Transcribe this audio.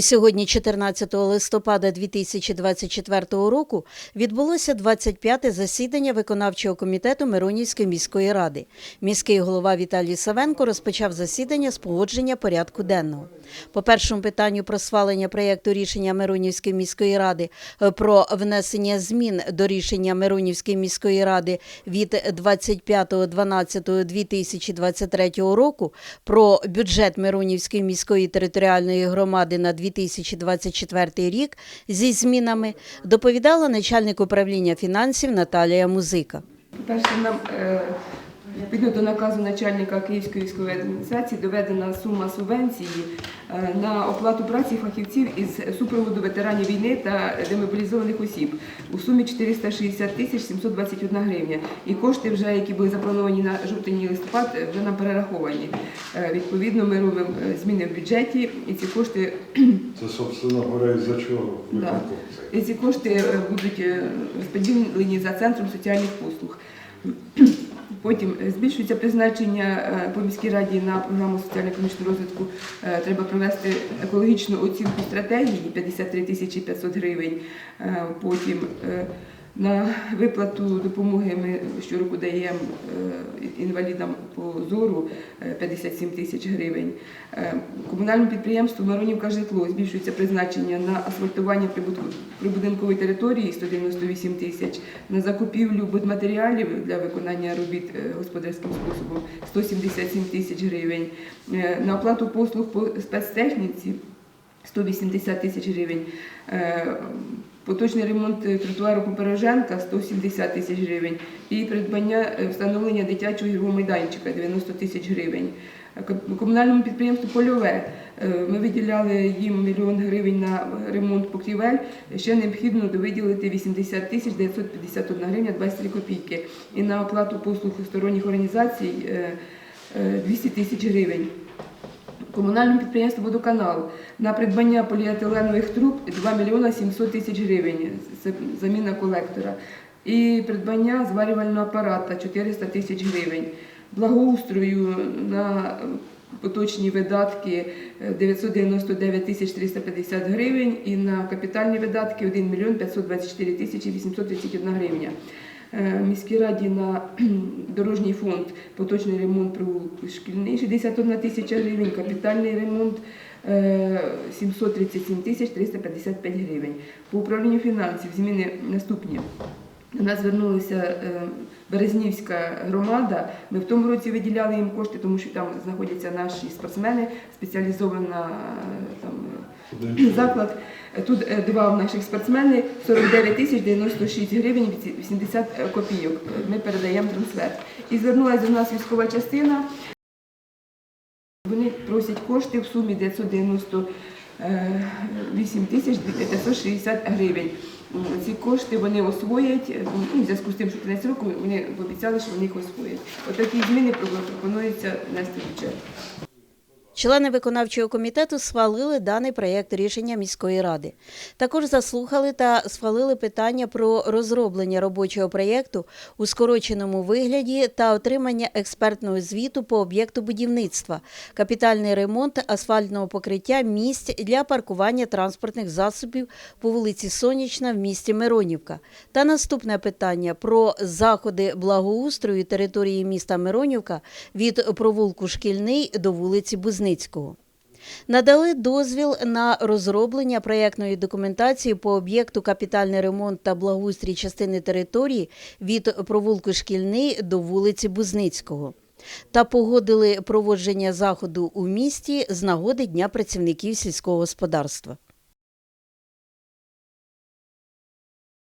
Сьогодні, 14 листопада 2024 року, відбулося 25-те засідання виконавчого комітету Миронівської міської ради. Міський голова Віталій Савенко розпочав засідання з погодження порядку денного. По першому питанню про схвалення проєкту рішення Миронівської міської ради е, про внесення змін до рішення Миронівської міської ради від 25.12.2023 року про бюджет Миронівської міської територіальної громади на 2024 рік зі змінами доповідала начальник управління фінансів Наталія Музика. По-перше, нам е, відповідно до наказу начальника Київської військової адміністрації доведена сума субвенції на оплату праці фахівців із супроводу ветеранів війни та демобілізованих осіб у сумі 460 тисяч 721 гривня. І кошти, вже, які були заплановані на жовтень і листопад, е, вже нам перераховані. Е, Відповідно, ми робимо е, зміни в бюджеті, і ці кошти Це, собственно говоря, із-за чого Да. І ці кошти е, будуть е, розподілені за центром соціальних послуг. Потім е, збільшується призначення е, по міській раді на програму соціально-економічного розвитку. Е, Треба провести екологічну оцінку стратегії 53 тисячі 500 гривень. Потім на виплату допомоги ми щороку даємо інвалідам по зору е, 57 тисяч гривень. Е, Комунальному підприємству Миронівка житло збільшується призначення на асфальтування прибудинкової території 198 тисяч, на закупівлю будматеріалів для виконання робіт е, господарським способом 177 тисяч гривень, Е, на оплату послуг по спецтехніці 180 тисяч гривень. Поточний ремонт е, тротуару Попереженка 170 тисяч гривень і придбання е, встановлення дитячого ігрового майданчика 90 тисяч гривень. Комунальному підприємству Польове е, ми виділяли їм мільйон гривень на ремонт покрівель. Ще необхідно довиділити 80 тисяч 951 гривня 23 копійки. І на оплату послуг сторонніх організацій е, е, 200 тисяч гривень. Комунальному підприємству «Водоканал» на придбання поліетиленових труб 2 мільйона 700 тисяч гривень, це заміна колектора. І придбання зварювального апарата 400 тисяч гривень. Благоустрою на поточні видатки е, 999 тисяч 350 гривень і на капітальні видатки 1 мільйон 524 тисячі 831 гривня. Е, Міській раді на дорожній фонд поточний ремонт провулку шкільний 61 тисяча гривень, капітальний ремонт е, 737 тисяч 355 гривень. По управлінню фінансів зміни наступні. До нас звернулася е, Березнівська громада. Ми в тому році виділяли їм кошти, тому що там знаходяться наші спортсмени, спеціалізована е, там, е, заклад. Тут е, два наших спортсмени 49 тисяч 96 гривень 80 копійок. Ми передаємо трансфер. І звернулася до нас військова частина. Вони просять кошти в сумі 998 тисяч 560 гривень. Ці кошти вони освоять, е, ну, зв'язку з тим, що кінець року вони пообіцяли, що вони їх освоять. Отакі зміни пропонується внести бюджет. Члени виконавчого комітету схвалили даний проєкт рішення міської ради. Також заслухали та схвалили питання про розроблення робочого проєкту у скороченому вигляді та отримання експертного звіту по об'єкту будівництва, капітальний ремонт асфальтного покриття місць для паркування транспортних засобів по вулиці Сонячна в місті Миронівка. Та наступне питання про заходи благоустрою території міста Миронівка від провулку Шкільний до вулиці Бузницького. Надали дозвіл на розроблення проєктної документації по об'єкту капітальний ремонт та благоустрій частини території від провулку Шкільний до вулиці Бузницького. Та погодили проводження заходу у місті з нагоди Дня працівників сільського господарства.